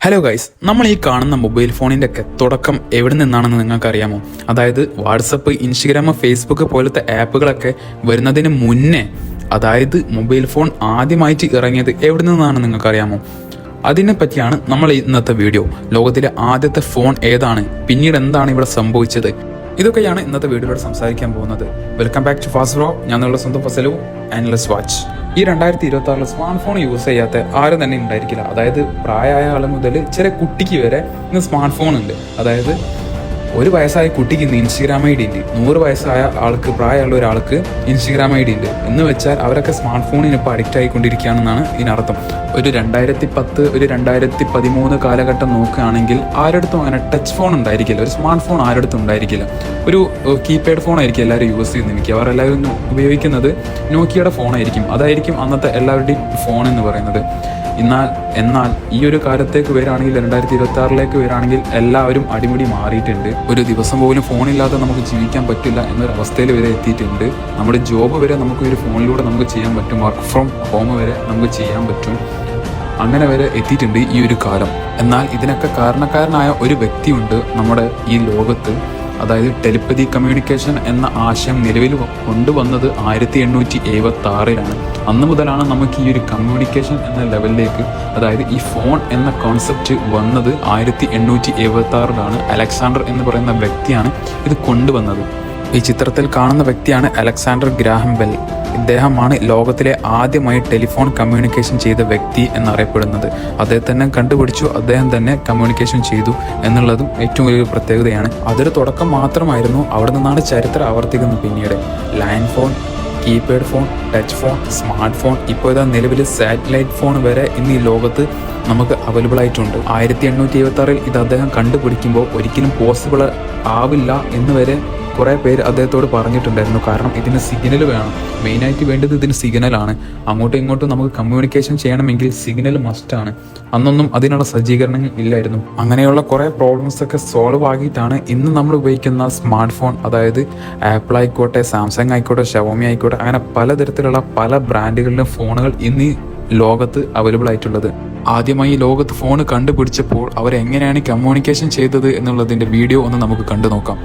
Hello guys നമ്മൾ ഈ കാണുന്ന മൊബൈൽ ഫോണിന്റെ ഒക്കെ തുടക്കം എവിടെ നിന്നാണെന്ന് നിങ്ങൾക്കറിയാമോ? അതായത് വാട്സപ്പ് ഇൻസ്റ്റഗ്രാം ഫേസ്ബുക്ക് പോലത്തെ ആപ്പുകളൊക്കെ വരുന്നതിന് മുന്നേ അതായത് മൊബൈൽ ഫോൺ ആദ്യമായിട്ട് ഇറങ്ങിയത് എവിടെ നിന്നാണെന്ന് നിങ്ങൾക്കറിയാമോ? അതിനെ പറ്റിയാണ് നമ്മൾ ഇന്നത്തെ വീഡിയോ. ലോകത്തിലെ ആദ്യത്തെ ഫോൺ ഏതാണ്? പിന്നീട് എന്താണ് ഇവിടെ സംഭവിച്ചത്? ഇതൊക്കെയാണ് ഇന്നത്തെ വീഡിയോയിലൂടെ സംസാരിക്കാൻ പോകുന്നത്. Welcome back to fast bro ഞാൻ നിങ്ങളുടെ സ്വന്തം ഫസലു ആൻഡ് ലെസ് വാച്ച് ഈ രണ്ടായിരത്തി ഇരുപത്തി ആറിൽ സ്മാർട്ട് ഫോൺ യൂസ് ചെയ്യാത്ത ആരും തന്നെ ഉണ്ടായിരിക്കില്ല. അതായത് പ്രായമായ ആൾ മുതൽ ചെറിയ കുട്ടിക്ക് വരെ ഇന്ന് സ്മാർട്ട് ഫോൺ ഉണ്ട്. അതായത് ഒരു വയസ്സായ കുട്ടിക്ക് ഇന്ന് ഇൻസ്റ്റഗ്രാം ഐ ഡി ഉണ്ട്. നൂറ് വയസ്സായ ആൾക്ക് പ്രായമുള്ള ഒരാൾക്ക് ഇൻസ്റ്റഗ്രാം ഐ ഡി ഉണ്ട്. എന്ന് വെച്ചാൽ അവരൊക്കെ സ്മാർട്ട് ഫോണിന് ഇപ്പോൾ അഡിക്റ്റ് ആയിക്കൊണ്ടിരിക്കുകയാണെന്നാണ് ഇതിനർത്ഥം. ഒരു രണ്ടായിരത്തി പത്ത് ഒരു രണ്ടായിരത്തി പതിമൂന്ന് കാലഘട്ടം നോക്കുകയാണെങ്കിൽ ആരുടെടുത്തും അങ്ങനെ ടച്ച് ഫോൺ ഉണ്ടായിരിക്കില്ല. ഒരു സ്മാർട്ട് ഫോൺ ആരുടെടുത്തും ഉണ്ടായിരിക്കില്ല. ഒരു കീപാഡ് ഫോൺ ആയിരിക്കും എല്ലാവരും യൂസ് ചെയ്യുന്നത്. അവർ എല്ലാവരും ഉപയോഗിക്കുന്നത് നോക്കിയയുടെ ഫോണായിരിക്കും അതായിരിക്കും അന്നത്തെ എല്ലാവരുടെയും ഫോൺ എന്ന് പറയുന്നത്. എന്നാൽ എന്നാൽ ഈ ഒരു കാലത്തേക്ക് വരാണെങ്കിൽ രണ്ടായിരത്തി ഇരുപത്തി ആറിലേക്ക് വരാണെങ്കിൽ എല്ലാവരും അടിമുടി മാറിയിട്ടുണ്ട്. ഒരു ദിവസം പോലും ഫോണില്ലാതെ നമുക്ക് ജീവിക്കാൻ പറ്റില്ല എന്നൊരു അവസ്ഥയിൽ വരെ എത്തിയിട്ടുണ്ട്. നമ്മുടെ ജോബ് വരെ നമുക്ക് ഒരു ഫോണിലൂടെ നമുക്ക് ചെയ്യാൻ പറ്റും. വർക്ക് ഫ്രം ഹോം വരെ നമുക്ക് ചെയ്യാൻ പറ്റും. അങ്ങനെ വരെ എത്തിയിട്ടുണ്ട് ഈ ഒരു കാലം. എന്നാൽ ഇതിനൊക്കെ കാരണക്കാരനായ ഒരു വ്യക്തിയുണ്ട് നമ്മുടെ ഈ ലോകത്ത്. അതായത് ടെലിപ്പതി കമ്മ്യൂണിക്കേഷൻ എന്ന ആശയം നിലവിൽ കൊണ്ടുവന്നത് ആയിരത്തി എണ്ണൂറ്റി എഴുപത്തി ആറിലാണ് അന്ന് മുതലാണ് നമുക്ക് ഈ ഒരു കമ്മ്യൂണിക്കേഷൻ എന്ന ലെവലിലേക്ക് അതായത് ഈ ഫോൺ എന്ന കോൺസെപ്റ്റ് വന്നത് ആയിരത്തി എണ്ണൂറ്റി എഴുപത്തി ആറിലാണ് അലക്സാണ്ടർ എന്ന് പറയുന്ന വ്യക്തിയാണ് ഇത് കൊണ്ടുവന്നത്. ഈ ചിത്രത്തിൽ കാണുന്ന വ്യക്തിയാണ് അലക്സാണ്ടർ ഗ്രാഹം ബെൽ. ഇദ്ദേഹമാണ് ലോകത്തിലെ ആദ്യമായി ടെലിഫോൺ കമ്മ്യൂണിക്കേഷൻ ചെയ്ത വ്യക്തി എന്നറിയപ്പെടുന്നത്. അദ്ദേഹം തന്നെ കണ്ടുപിടിച്ചു അദ്ദേഹം തന്നെ കമ്മ്യൂണിക്കേഷൻ ചെയ്തു എന്നുള്ളതും ഏറ്റവും വലിയൊരു പ്രത്യേകതയാണ്. അതൊരു തുടക്കം മാത്രമായിരുന്നു. അവിടെ നിന്നാണ് ചരിത്രം ആവർത്തിക്കുന്നത് പിന്നീട്. Line phone keypad phone touch phone smartphone ഇപ്പോൾ ഇതാ നിലവിൽ സാറ്റലൈറ്റ് ഫോൺ വരെ ഇന്ന് ഈ ലോകത്ത് നമുക്ക് അവൈലബിൾ ആയിട്ടുണ്ട്. ആയിരത്തി എണ്ണൂറ്റി എഴുപത്തി ആറിൽ ഇത് അദ്ദേഹം കണ്ടുപിടിക്കുമ്പോൾ ഒരിക്കലും പോസിബിൾ ആവില്ല എന്ന് വരെ കുറേ പേര് അദ്ദേഹത്തോട് പറഞ്ഞിട്ടുണ്ടായിരുന്നു. കാരണം ഇതിന് സിഗ്നൽ വേണം. മെയിനായിട്ട് വേണ്ടത് ഇതിന് സിഗ്നലാണ് അങ്ങോട്ടും ഇങ്ങോട്ടും നമുക്ക് കമ്മ്യൂണിക്കേഷൻ ചെയ്യണമെങ്കിൽ സിഗ്നൽ മസ്റ്റാണ് അന്നൊന്നും അതിനുള്ള സജ്ജീകരണങ്ങൾ ഇല്ലായിരുന്നു. അങ്ങനെയുള്ള കുറേ പ്രോബ്ലംസ് ഒക്കെ സോൾവ് ആക്കിയിട്ടാണ് ഇന്ന് നമ്മൾ ഉപയോഗിക്കുന്ന സ്മാർട്ട് ഫോൺ അതായത് ആപ്പിൾ ആയിക്കോട്ടെ സാംസങ് ആയിക്കോട്ടെ ഷവോമി ആയിക്കോട്ടെ അങ്ങനെ പലതരത്തിലുള്ള പല ബ്രാൻഡുകളിലും ഫോണുകൾ ഇന്ന് ലോകത്ത് അവൈലബിൾ ആയിട്ടുള്ളത്. ആദ്യമായി ലോകത്ത് ഫോൺ കണ്ടുപിടിച്ചപ്പോൾ അവരെങ്ങനെയാണ് കമ്മ്യൂണിക്കേഷൻ ചെയ്തത് എന്നുള്ളതിന്റെ വീഡിയോ ഒന്ന് നമുക്ക് കണ്ടു നോക്കാം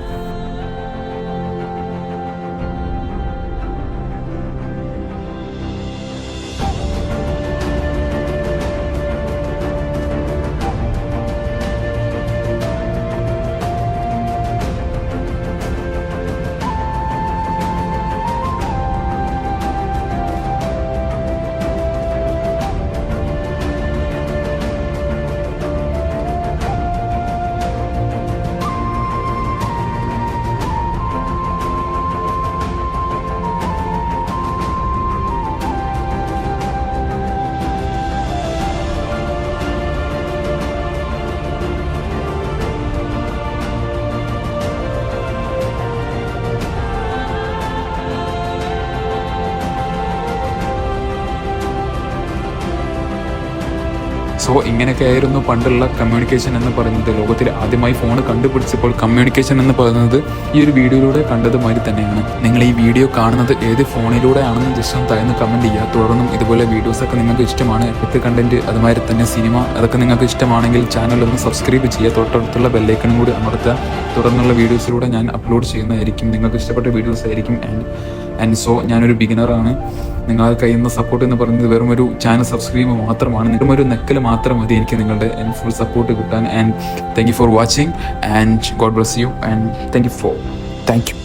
സോ ഇങ്ങനെയൊക്കെ ആയിരുന്നു പണ്ടുള്ള കമ്മ്യൂണിക്കേഷൻ എന്ന് പറയുന്നത്. ലോകത്തിൽ ആദ്യമായി ഫോൺ കണ്ടുപിടിച്ചപ്പോൾ കമ്മ്യൂണിക്കേഷൻ എന്ന് പറയുന്നത് ഈ ഒരു വീഡിയോയിലൂടെ കണ്ടതുമാതിരി തന്നെയാണ്. നിങ്ങൾ ഈ വീഡിയോ കാണുന്നത് ഏത് ഫോണിലൂടെ ആണെന്ന് ജസ്റ്റ് ഒന്ന് താഴ്ന്ന് കമന്റ് ചെയ്യുക. തുടർന്നും ഇതുപോലെ വീഡിയോസൊക്കെ നിങ്ങൾക്ക് ഇഷ്ടമാണ്. എപ്പോഴത്തെ കണ്ടന്റ് അതുമാതിരി തന്നെ സിനിമ അതൊക്കെ നിങ്ങൾക്ക് ഇഷ്ടമാണെങ്കിൽ ചാനൽ ഒന്ന് സബ്സ്ക്രൈബ് ചെയ്യുക. തൊട്ടടുത്തുള്ള ബെല്ലൈക്കണും കൂടി അമർത്തുക. തുടർന്നുള്ള വീഡിയോസിലൂടെ ഞാൻ അപ്ലോഡ് ചെയ്യുന്നതായിരിക്കും. നിങ്ങൾക്ക് ഇഷ്ടപ്പെട്ട വീഡിയോസ് ആയിരിക്കും. ആൻഡ് ആൻഡ് സോ ഞാനൊരു ബിഗിനറാണ് നിങ്ങൾ കയ്യിൽ നിന്ന് സപ്പോർട്ട് എന്ന് പറയുന്നത് വെറും ഒരു ചാനൽ സബ്സ്ക്രൈബ് മാത്രമാണ്. വെറും ഒരു നെക്കൽ മാത്രം മതി എനിക്ക് നിങ്ങളുടെ ഫുൾ സപ്പോർട്ട് കിട്ടാൻ. And thank you for watching and God bless you and thank you for thank you